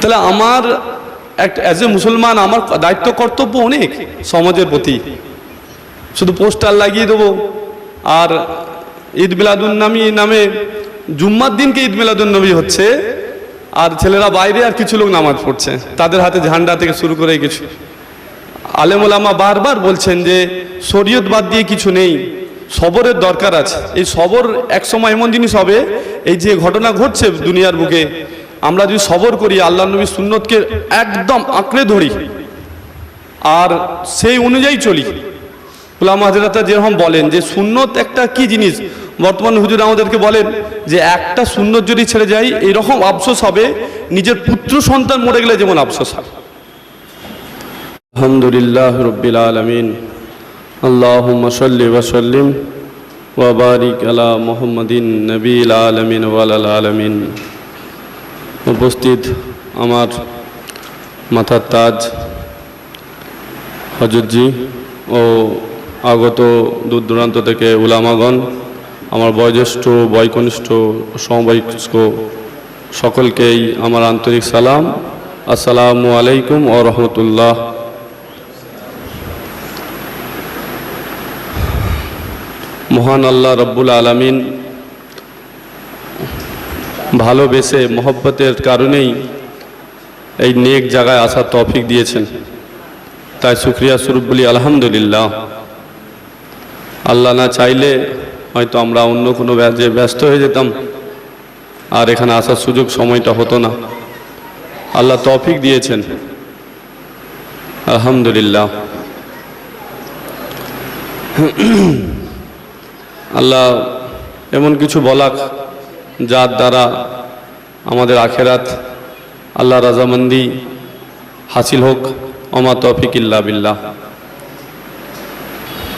তাহলে আমার একটা অ্যাজ এ মুসলমান আমার দায়িত্ব, কর্তব্য অনেক সমাজের প্রতি। শুধু পোস্টার লাগিয়ে দেবো। আর ঈদ মিলাদুন নামি জুম্মার দিনকে ঈদ মিলাদুন নবী হচ্ছে। আর ছেলেরা বাইরে আর কিছু লোক নামাজ পড়ছে। তাদের হাতে ঝান্ডা থেকে শুরু করে কিছু। আলেমুলামা বারবার বলছেন যে, শরীয়ত বাদ দিয়ে কিছু নেই। সবরের দরকার আছে। এই সবর এক সময় এমন জিনিস হবে, এই যে ঘটনা ঘটছে দুনিয়ার বুকে আমরা যদি সবর করি আল্লাহ নবী সুন্নতকে একদম আঁকড়ে ধরি আর সেই অনুযায়ী চলি। গুলাম হাজরাতা যেরকম বলেন যে সুন্নত একটা কি জিনিস? বর্তমান হুজুর আমাদেরকে বলেন যে একটা সুন্নত যদি ছেড়ে যায় এইরকম আফসোস হবে, নিজের পুত্র সন্তান মরে গেলে যেমন আফসোস হয়। আলহামদুলিল্লাহ রব্বিল আলমিন। আল্লাহ সাল্লি ওয়া সাল্লিম ওয়া আলা মুহাম্মাদিন নবীল আলমিন ওয়াল আলামিন। উপস্থিত আমার মাথার তাজ হজরতজি ও আগত দূর দূরান্ত থেকে উলামাগণ, আমার বয়োজ্যেষ্ঠ, বয়কনিষ্ঠ, সমবয়স্ক সকলকেই আমার আন্তরিক সালাম। আসসালামু আলাইকুম ও রহমতুল্লাহ। মহান আল্লাহ রব্বুল আলমিন ভালোবেসে মহব্বতের কারণেই এই নেক জায়গায় আসার তফিক দিয়েছেন। তাই শুক্রিয়া স্বরূপ বলি, আলহামদুলিল্লাহ। আল্লাহ না চাইলে হয়তো আমরা অন্য কোনো ব্যাজে ব্যস্ত হয়ে যেতাম, আর এখানে আসার সুযোগ সময়টা হতো না। আল্লাহ তৌফিক দিয়েছেন। আলহামদুলিল্লাহ। আল্লাহ এমন কিছু বলাক যার দ্বারা আমাদের আখেরাত আল্লাহ রাজামন্দি হাসিল হোক অমা তফিক ইল্লা বিল্লাহ।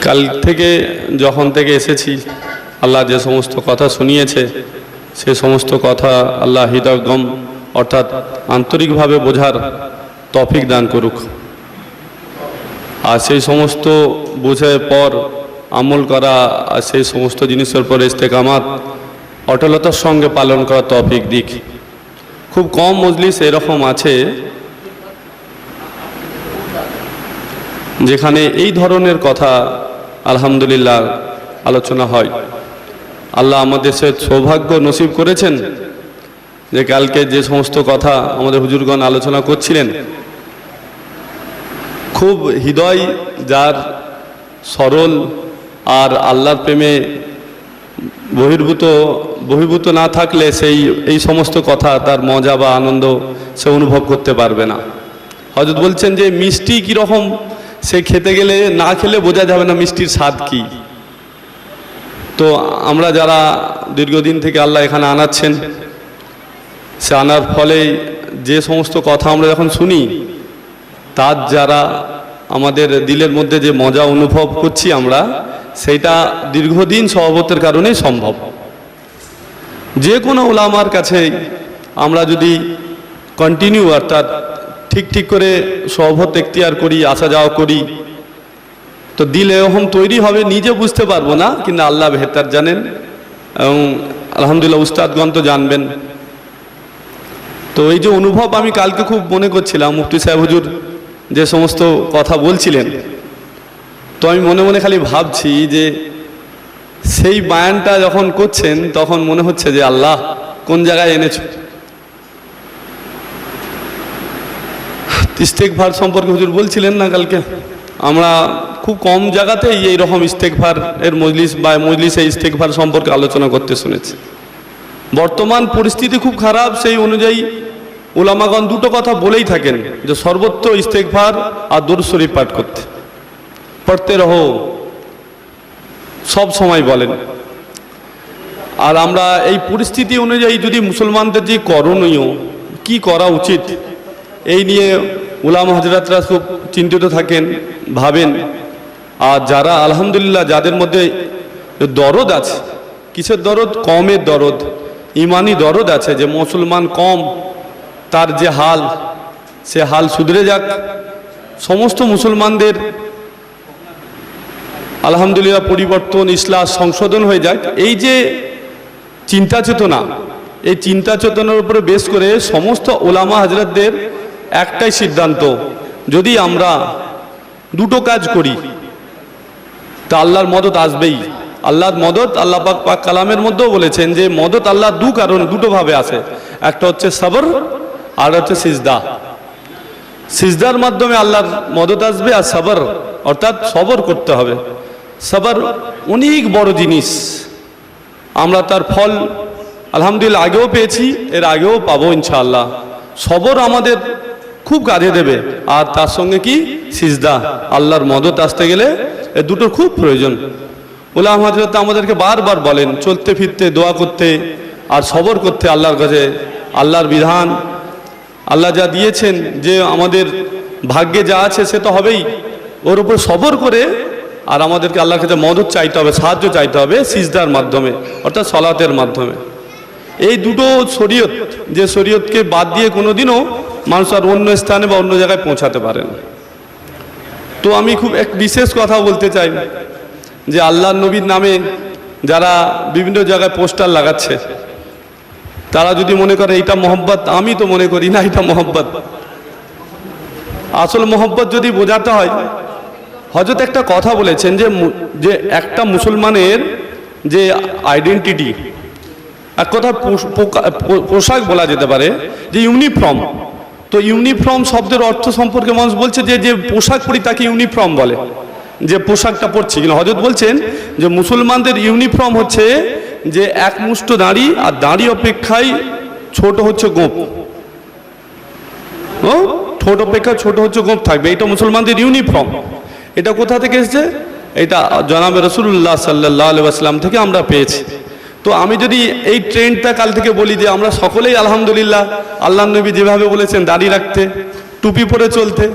কাল থেকে যখন থেকে এসেছি, আল্লাহ যে সমস্ত কথা শুনিয়েছে, সে সমস্ত কথা আল্লাহ হৃদয়গম অর্থাৎ আন্তরিকভাবে বোঝার তফিক দান করুক। আর সেই সমস্ত বোঝার পর আমল করা, আর সেই সমস্ত জিনিসের পর ইস্তেকামাত অটলতার সঙ্গে পালন করা তফিক দিক। খুব কম মজলিস এরকম আছে যেখানে এই ধরনের কথা আলহামদুলিল্লাহ আলোচনা হয়। আল্লাহ আমাদের সে সৌভাগ্য নসিব করেছেন যে কালকে যে সমস্ত কথা আমাদের হুজুরগণ আলোচনা করছিলেন, খুব হৃদয় যার সরল আর আল্লাহর প্রেমে বহির্ভূত বহির্ভূত না থাকলে সেই, এই সমস্ত কথা, তার মজা বা আনন্দ সে অনুভব করতে পারবে না। হজরত বলছেন যে, মিষ্টি কীরকম? সে খেতে গেলে, না খেলে বোঝা যাবে না মিষ্টির স্বাদ কি। তো আমরা যারা দীর্ঘদিন থেকে আল্লাহ এখানে আনাচ্ছেন, সে আনার ফলে যে সমস্ত কথা আমরা যখন শুনি, তার যারা আমাদের দিলের মধ্যে যে মজা অনুভব করছি আমরা সেইটা দীর্ঘদিন সহবতের কারণেই সম্ভব। যে কোনো ওলামার কাছে আমরা যদি কন্টিনিউ অর্থাৎ ঠিক ঠিক করে সহবত এখতিয়ার করি, আসা যাওয়া করি, তো দিল এরকম তৈরি হবে, নিজে বুঝতে পারব না, কিন্তু আল্লাহ বেহতার জানেন এবং আলহামদুলিল্লাহ উস্তাদগণ তো জানবেন। তো এই যে অনুভব আমি কালকে খুব মনে করছিলাম, মুফতি সাহেব হুজুর যে সমস্ত কথা বলছিলেন তো আমি মনে মনে খালি ভাবছি যে সেই বায়ানটা যখন করছেন, তখন মনে হচ্ছে যে আল্লাহ, কোন জায়গায় এনেছ? ইস্তেকভার সম্পর্কে হুজুর বলছিলেন না কালকে? আমরা খুব কম জায়গাতেই এই রকম ইস্তেকভার এর মজলিস বা মজলিসে ইস্তেকভার সম্পর্কে আলোচনা করতে শুনেছি। বর্তমান পরিস্থিতি খুব খারাপ, সেই অনুযায়ী ওলামাগণ দুটো কথা বলেই থাকেন যে সর্বত্র ইস্তেকভার আর দরুদ শরীফ পাঠ করতে। পড়তে রহো। সব সময় বলেন। আর আমরা এই পরিস্থিতি অনুযায়ী যদি মুসলমানদের যে করণীয়, কি করা উচিত, এই নিয়ে উলাম হাজরাতরা খুব চিন্তিত থাকেন, ভাবেন। আর যারা আলহামদুলিল্লাহ যাদের মধ্যে দরদ আছে, কিসের দরদ? কমের দরদ, ইমানি দরদ আছে যে মুসলমান কম, তার যে হাল, সে হাল শুধরে যাক। সমস্ত মুসলমানদের আলহামদুলিল্লাহ পরিবর্তন, ইসলাম সংশোধন হয়ে যায়। এই যে চিন্তা চেতনা, এই চিন্তা চেতনার উপরে বেশ করে সমস্ত ওলামা হাজরতদের একটাই সিদ্ধান্ত, যদি আমরা দুটো কাজ করি, তা আল্লাহর মদত আসবেই। আল্লাহর মদত আল্লাহ পাক পাক কালামের মধ্যেও বলেছেন যে মদত আল্লাহ দু কারণ, দুটো ভাবে আসে একটা হচ্ছে সবর, আর হচ্ছে সিজদা। সিজদার মাধ্যমে আল্লাহর মদত আসবে আর সবর, অর্থাৎ সবর করতে হবে। সবর অনেক বড় জিনিস। আমরা তার ফল আলহামদুলিল্লাহ আগেও পেয়েছি, এর আগেও পাবো ইনশাআল্লাহ। সবর আমাদের খুব কাজে দেবে। আর তার সঙ্গে কি? সিজদা। আল্লাহর মদত আসতে গেলে এ দুটোর খুব প্রয়োজন। উলাম হজরত আমাদেরকে বারবার বলেন, চলতে ফিরতে, দোয়া করতে আর সবর করতে আল্লাহর কাছে। আল্লাহর বিধান, আল্লাহ যা দিয়েছেন, যে আমাদের ভাগ্যে যা আছে সে তো হবেই। ওর উপর সবর করে আর আমাদেরকে আল্লাহর কাছে মদত চাইতে হবে, সাহায্য চাইতে হবে সিজদার মাধ্যমে, অর্থাৎ সলাতের মাধ্যমে। এই দুটো শরীয়ত, যে শরীয়তকে বাদ দিয়ে কোনো দিনও মানুষ আর অন্য স্থানে বা অন্য জায়গায় পৌঁছাতে পারে না। তো আমি খুব এক বিশেষ কথা বলতে চাই, যে আল্লাহ নবীর নামে যারা বিভিন্ন জায়গায় পোস্টার লাগাচ্ছে, তারা যদি মনে করে এটা মোহব্বত, আমি তো মনে করি না এটা মোহব্বত। আসল মোহব্বত যদি বোঝাতে হয় হজরত একটা কথা বলেছেন যে যে একটা মুসলমানের যে আইডেন্টিটি এক কথা পোশাক বলা যেতে পারে, যে ইউনিফর্ম তো ইউনিফর্ম শব্দের অর্থ সম্পর্কে মানুষ বলছে যে যে পোশাক পরি তাকে ইউনিফর্ম বলে, যে পোশাকটা পরছে। কিন্তু হজরত বলছেন যে মুসলমানদের ইউনিফর্ম হচ্ছে যে এক মুষ্ট দাড়ি আর দাড়ি অপেক্ষায় ছোট হচ্ছে গোপ। ও? ঠোঁট অপেক্ষা ছোট হচ্ছে গোপ থাকবে। এটা মুসলমানদের ইউনিফর্ম এটা কোথা থেকে এসেছে? এটা জনাবে রসুল্লাহ সাল্লাহ আলহাম থেকে আমরা পেয়েছি। তো আমি যদি এই ট্রেন্ডটা কাল থেকে বলি যে আমরা সকলেই আলহামদুলিল্লাহ, আল্লাহ নবী যেভাবে বলেছেন দাড়ি রাখতে, টুপি পরে চলতে,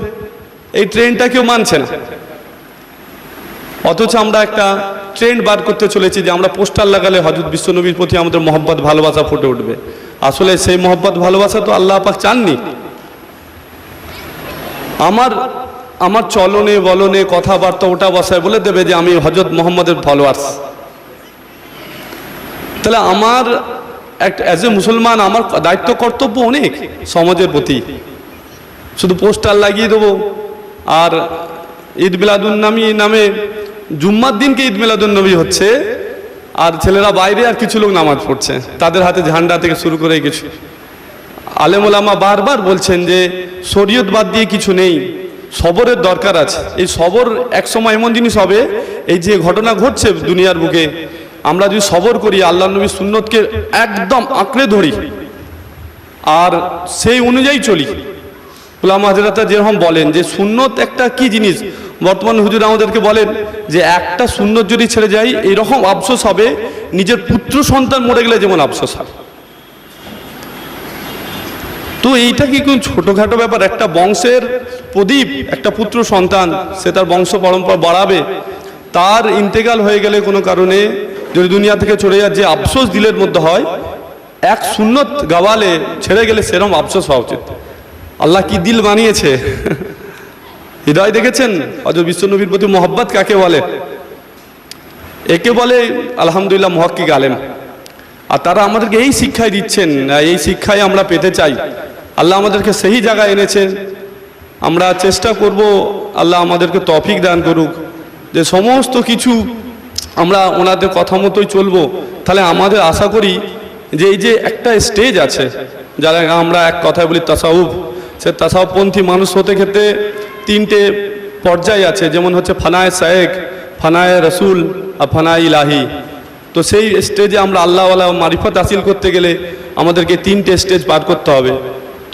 এই ট্রেন্ডটা কেউ মানছে না। অথচ আমরা একটা ট্রেন্ড বার করতে চলেছি যে আমরা পোস্টার লাগালে হজরত বিশ্বনবীর প্রতি আমাদের মহব্বত, ভালোবাসা ফুটে উঠবে। আসলে সেই মহব্বত, ভালোবাসা তো আল্লাহ পাক চাননি। আমার আমার চলনে, বলনে, কথাবার্তা ওটা বসায় বলে দেবে যে আমি হজরত মোহাম্মদের ফলোয়ার্স তাহলে আমার একটা অ্যাজ এ মুসলমান আমার দায়িত্ব, কর্তব্য অনেক সমাজের প্রতি। শুধু পোস্টার লাগিয়ে দেবো। আর ঈদ মিলাদুন নামি জুম্মার দিনকে ঈদ মিলাদুন নবী হচ্ছে, আর ছেলেরা বাইরে আর কিছু লোক নামাজ পড়ছে। তাদের হাতে ঝান্ডা থেকে শুরু করে কিছু। আলেমুলামা বারবার বলছেন যে শরীয়ত বাদ দিয়ে কিছু নেই। সবরের দরকার আছে। এই সবর এক সময় এমন জিনিস হবে, এই যে ঘটনা ঘটছে দুনিয়ার বুকে, আমরা যদি সবর করি, আল্লাহ নবী সুন্নতকে একদম আঁকড়ে ধরি। আর সেই অনুযায়ী চলি। গুলাম হাজরাতা যেরকম বলেন যে সুন্নত একটা কি জিনিস? বর্তমান হুজুর আমাদেরকে বলেন যে একটা সুন্নত যদি ছেড়ে যায় এরকম আফসোস হবে, নিজের পুত্র সন্তান মরে গেলে যেমন আফসোস হয় তো এইটা কি কোন ছোটোখাটো ব্যাপার? একটা বংশের প্রদীপ, একটা পুত্র সন্তান, সে তার বংশ পরম্পরা বাড়াবে। তার ইন্তেকাল হয়ে গেলে কোনো কারণে যদি দুনিয়া থেকে চলে যায়, যে আফসোস দিলের মধ্যে হয়, এক সুন্নত গাওয়ালে ছেড়ে গেলে সেরম আফসোস হওয়া উচিত। আল্লাহ কি দিল বানিয়েছে? হৃদয় দেখেছেন? অজ বিশ্বনবীর প্রতি মোহব্বত কাকে বলে? একে বলে, আলহামদুলিল্লাহ মহক্কিক আলেম। আর তারা আমাদেরকে এই শিক্ষাই দিচ্ছেন এই শিক্ষায় আমরা পেতে চাই। আল্লাহ আমাদেরকে সেই জায়গায় এনেছেন। আমরা চেষ্টা করব আল্লাহ আমাদেরকে তফিক দান করুক। যে সমস্ত কিছু আমরা ওনাদের কথা মতোই চলবো, তাহলে আমাদের আশা করি যে এই যে একটা স্টেজ আছে, যারা আমরা এক কথায় বলি তাসাউফ, সে তাসাউপন্থী মানুষ হতে ক্ষেত্রে তিনটে পর্যায় আছে, যেমন হচ্ছে ফানায় শায়েক, ফানায় রসুল আর ফানায় ইলাহি। তো সেই স্টেজে আমরা আল্লাহওয়ালা মারিফত হাসিল করতে গেলে আমাদেরকে তিনটে স্টেজ পার করতে হবে।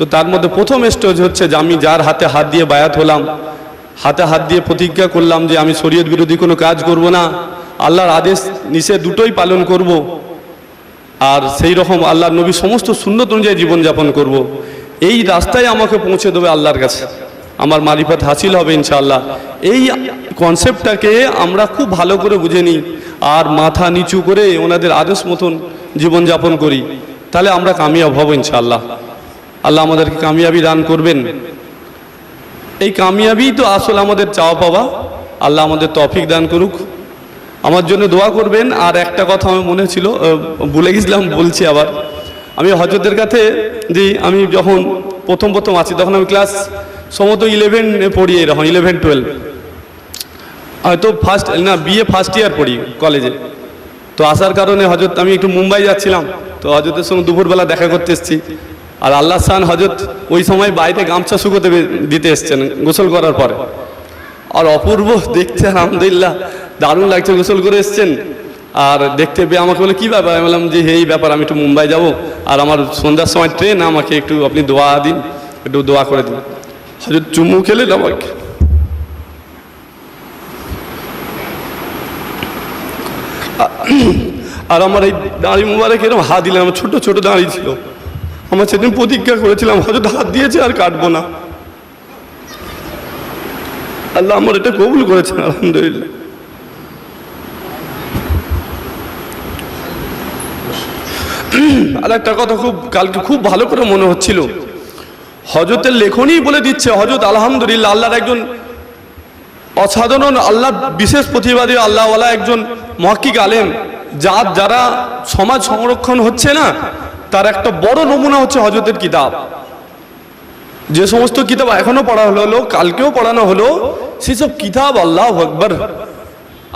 তো তার মধ্যে প্রথম স্টেজ হচ্ছে যে আমি যার হাতে হাত দিয়ে বায়াত হলাম, হাতে হাত দিয়ে প্রতিজ্ঞা করলাম যে আমি শরীয়ত বিরোধী কোনো কাজ করব না, আল্লাহর আদেশ নিষেধ দুটোই পালন করব। আর সেই রকম আল্লাহর নবী সমস্ত সুন্নত অনুযায়ী জীবনযাপন করব। এই রাস্তায় আমাকে পৌঁছে দেবে আল্লাহর কাছে। আমার মারিফত হাসিল হবে ইনশাআল্লাহ। এই কনসেপ্টটাকে আমরা খুব ভালো করে বুঝে নিই আর মাথা নিচু করে ওনাদের আদেশ মতন জীবনযাপন করি। তাহলে আমরা কামিয়াব হব ইনশাআল্লাহ। আল্লাহ আমাদেরকে কামিয়াবি দান করবেন। এই কামিয়াবি তো আসল আমাদের চাওয়া পাওয়া। আল্লাহ আমাদের তফিক দান করুক। আমার জন্য দোয়া করবেন। আর একটা কথা আমার মনে ছিল ভুলে গেছিলাম, বলছি আবার। আমি হজরতের কাছে যে আমি যখন প্রথম প্রথম আছি, তখন আমি ক্লাস সমত ইলেভেন পড়ি এরকম ইলেভেন টুয়েলভ হয়তো ফার্স্ট না বিএ ফার্স্ট ইয়ার পড়ি কলেজে তো আসার কারণে হজরত, আমি একটু মুম্বাই যাচ্ছিলাম। তো হজরতের সঙ্গে দুপুরবেলা দেখা করতে এসেছি। আর আল্লাহ সান হজরত ওই সময় বাইরে গামছা শুকোতে দিতে এসছেন গোসল করার পরে। আর অপূর্ব দেখতে, আলহামদুলিল্লাহ, দারুণ লাগছে গোসল করে এসছেন। আর দেখতে পেয়ে আমাকে বলে, কী ব্যাপার? আমি বললাম যে এই ব্যাপার, আমি একটু মুম্বাই যাব। আর আমার সন্ধ্যার সময় ট্রেন, আমাকে একটু আপনি দোয়া দিন, একটু দোয়া করে দিন। হজরত চুমু খেলেন আমাকে। আর আমার এই দাঁড়ি মুবারক এরকম হাত দিলেন আমার ছোট ছোট দাঁড়ি ছিল। আমার সেদিন প্রতিজ্ঞা করেছিলাম হয়তো হাত দিয়েছে আর কাটবো না। আল্লাহ আমার এটা কবুল করেছেন, আলহামদুলিল্লাহ। আর একটা কথা খুব, কালকে খুব ভালো করে মনে হচ্ছিল। হজরতের লেখনই বলে দিচ্ছে হজরত আলহামদুলিল্লাহ, আল্লাহর একজন অসাধারণ আল্লাহ বিশেষ প্রতিবাদী, আল্লাহওয়ালা একজন মহাক্কিক আলেম। যার, যারা সমাজ সংরক্ষণ হচ্ছে না তার একটা বড় নমুনা হচ্ছে হজরতের কিতাব। যে সমস্ত কিতাব এখনও পড়া হলো হলো, কালকেও পড়ানো হলো, সেসব কিতাব আল্লাহ আকবর।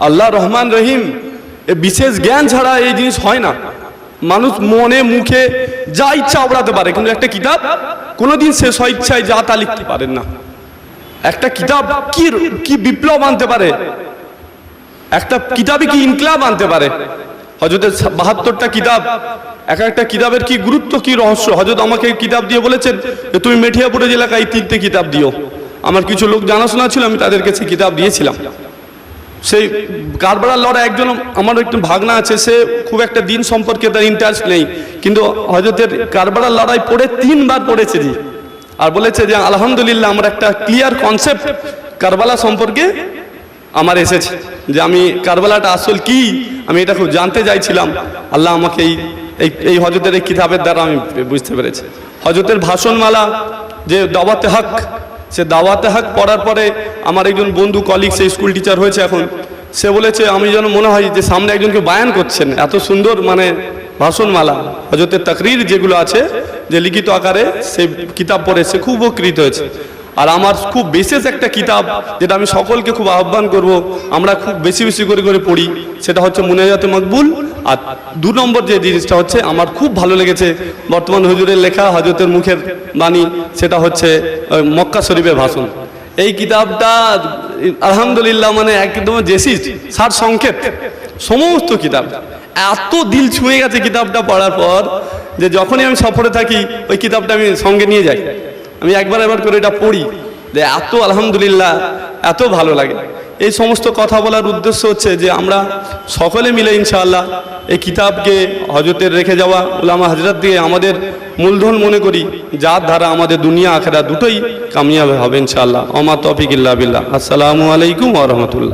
আল্লাহ রহমান রহিম, এ বিশেষ জ্ঞান ছাড়া এই জিনিস হয় না। মানুষ মনে, মুখে যা ইচ্ছা ওড়াতে পারে, কিন্তু একটা কিতাব কোনোদিন সে স্বইচ্ছায় যা তা লিখতে পারেন না। একটা কিতাব কি কি বিপ্লব আনতে পারে? একটা কিতাবে কি ইনকলাব আনতে পারে? হজরতের বাহাত্তরটা কিতাব। এক একটা কিতাবের কি গুরুত্ব, কি রহস্য? হজরত আমাকে কিতাব দিয়ে বলেছেন যে, তুমি মেঠিয়াপুরের এলাকায় এই তিনটে কিতাব দিও। আমার কিছু লোক জানাশোনা ছিল, আমি তাদের কাছে কিতাব দিয়েছিলাম। সেই কারবারার লড়া একজন আমার একটু ভাগনা আছে, সে খুব একটা দিন সম্পর্কে তার ইন্টারেস্ট নেই, কিন্তু হজরতের কারবারার লড়াই পড়ে তিনবার পড়েছে জি। আর বলেছে যে, আলহামদুলিল্লাহ, আমার একটা ক্লিয়ার কনসেপ্ট কারবালা সম্পর্কে আমার এসেছে যে আমি কারবালাটা আসল কি? আমি এটা খুব জানতে চাইছিলাম। আল্লাহ আমাকে এই এই হজরতের এই কিতাবের দ্বারা আমি বুঝতে পেরেছি। হজরতের ভাষণমালা যে দাওয়াতে হক, সে দাওয়াতে হক পড়ার পরে আমার একজন বন্ধু কলিগ সে স্কুল টিচার হয়েছে এখন। সে বলেছে, আমি যেন মনে হয় যে সামনে একজনকে বায়ান করছেন। এত সুন্দর মানে ভাষণমালা, হজরতের তাকরির যেগুলো আছে, যে লিখিত আকারে সে কিতাব পড়ে, সে খুব উপকৃত হয়েছে। আর আমার খুব বিশেষ একটা কিতাব যেটা আমি সকলকে খুব আহ্বান করব, আমরা খুব বেশি বেশি করে করে পড়ি, সেটা হচ্ছে মুনাজাতে মকবুল। আর দু নম্বর যে জিনিসটা হচ্ছে, আমার খুব ভালো লেগেছে, বর্তমান হুজুরের লেখা হজরতের মুখের বাণী, সেটা হচ্ছে মক্কা শরীফের ভাষণ। এই কিতাবটা, আলহামদুলিল্লাহ মানে একদম জেসিস সার সংক্ষেপ, সমস্ত কিতাব। এত দিল ছুঁয়ে গেছে কিতাবটা পড়ার পর, যে যখনই আমি সফরে থাকি, ওই কিতাবটা আমি সঙ্গে নিয়ে যাই। আমি একবার একবার করে এটা পড়ি যে এত আলহামদুলিল্লাহ, এত ভালো লাগে। এই সমস্ত কথা বলার উদ্দেশ্য হচ্ছে যে আমরা সকলে মিলে ইনশাআল্লাহ এই কিতাবকে হজরতের রেখে যাওয়া ওলামা হাজরাত দিয়ে আমাদের মূলধন মনে করি, যার দ্বারা আমাদের দুনিয়া আখেরা দুটোই কামিয়াব হবে ইনশাআল্লাহ। অমা তফিক বিল্লাহ। আসসালামু আলাইকুম রাহমাতুল্লাহ।